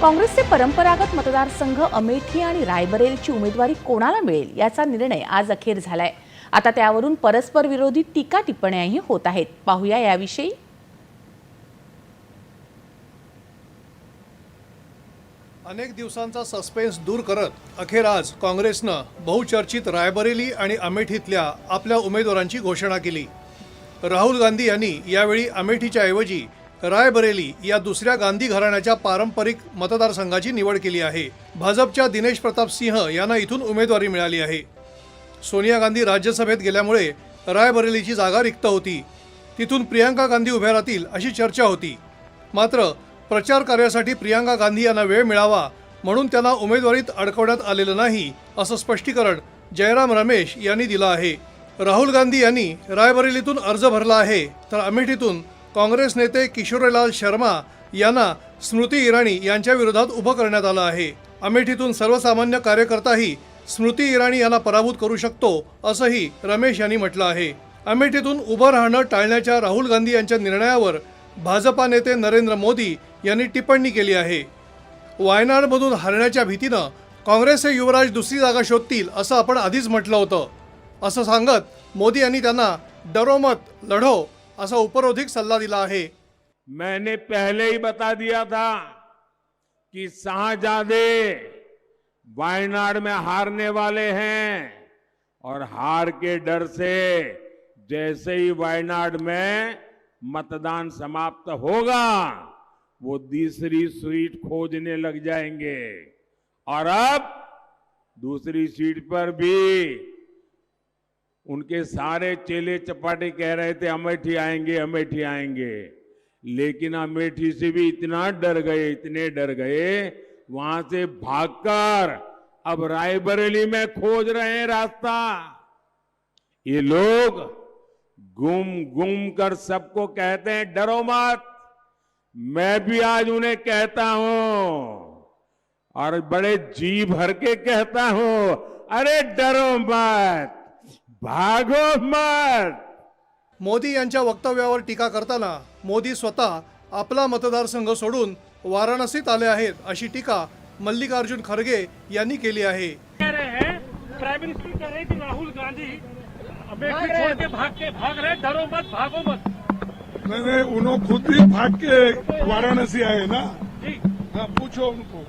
काँग्रेसचे परंपरागत मतदारसंघ अमेठी आणि रायबरेलची उमेदवारी कोणाला मिळेल याचा निर्णय आज अखेर झालाय. आता त्यावरून परस्पर विरोधी टीका टिप्पण्याही होत आहेत. पाहूया याविषयी. अनेक दिवसांचा सस्पेन्स दूर करत अखेर आज काँग्रेसनं बहुचर्चित रायबरेली आणि अमेठीतल्या आपल्या उमेदवारांची घोषणा केली. राहुल गांधी यांनी यावेळी अमेठीच्या ऐवजी रायबरेली या दुसऱ्या गांधी घराण्याच्या पारंपरिक मतदारसंघाची निवड केली आहे. भाजपच्या दिनेश प्रताप सिंह यांना इथून उमेदवारी मिळाली आहे. सोनिया गांधी राज्यसभेत गेल्यामुळे रायबरेलीची जागा रिक्त होती. तिथून प्रियांका गांधी उभ्या राहतील अशी चर्चा होती. मात्र प्रचार कार्यासाठी प्रियांका गांधी यांना वेळ मिळावा म्हणून त्यांना उमेदवारीत अडकवण्यात आलेलं नाही असं स्पष्टीकरण जयराम रमेश यांनी दिलं आहे. राहुल गांधी यांनी रायबरेलीतून अर्ज भरला आहे तर अमेठीतून काँग्रेस नेते किशोरीलाल शर्मा यांना स्मृती इराणी यांच्या विरोधात उभं करण्यात आलं आहे. अमेठीतून सर्वसामान्य कार्यकर्ताही स्मृती इराणी यांना पराभूत करू शकतो असंही रमेश यांनी म्हटलं आहे. अमेठीतून उभं राहणं टाळण्याच्या राहुल गांधी यांच्या निर्णयावर भाजपा नेते नरेंद्र मोदी यांनी टिप्पणी केली आहे. वायनाडमधून हरण्याच्या भीतीनं काँग्रेसचे युवराज दुसरी जागा शोधतील असं आपण आधीच म्हटलं होतं. असं सांगत मोदी यांनी त्यांना डरोमत लढो असा उपरोधिक सल्ला दिला आहे. मैंने पहले ही बता दिया था कि शाहजादे वायनाड में हारने वाले हैं और हार के डर से जैसे ही वायनाड में मतदान समाप्त होगा, वो दूसरी सीट खोजने लग जाएँगे। और अब दूसरी सीट पर भी उनके सारे चेले चपाटे कह रहे थे अमेठी आएँगे अमेठी आएँगे। लेकिन अमेठी से भी इतना डर गए, इतने डर गए, वहाँ से भागकर अब रायबरेली में खोज रहे हैं रास्ता। ये लोग गुम गुम कर सबको कहते हैं, डरो मत, मैं भी आज उन्हें कहता हूँ। और बड़े जी भर के कहता हूँ, अरे डरो मत भागो मत मोदी यांच्या वक्तव्यावर टीका करताना मोदी स्वतः आपला मतदारसंघ सोडून वाराणसीत आले आहेत अशी टीका मल्लिकार्जुन खरगे यांनी केली आहे. हैं प्राइम मिनिस्टर कह रहे कि राहुल गांधी अमेठी छोड़ के भाग के भाग रहे डरो मत भागो मत। नहीं नहीं उन्होंने खुद ही भाग के वाराणसी आए ना? हाँ पूछो उनको।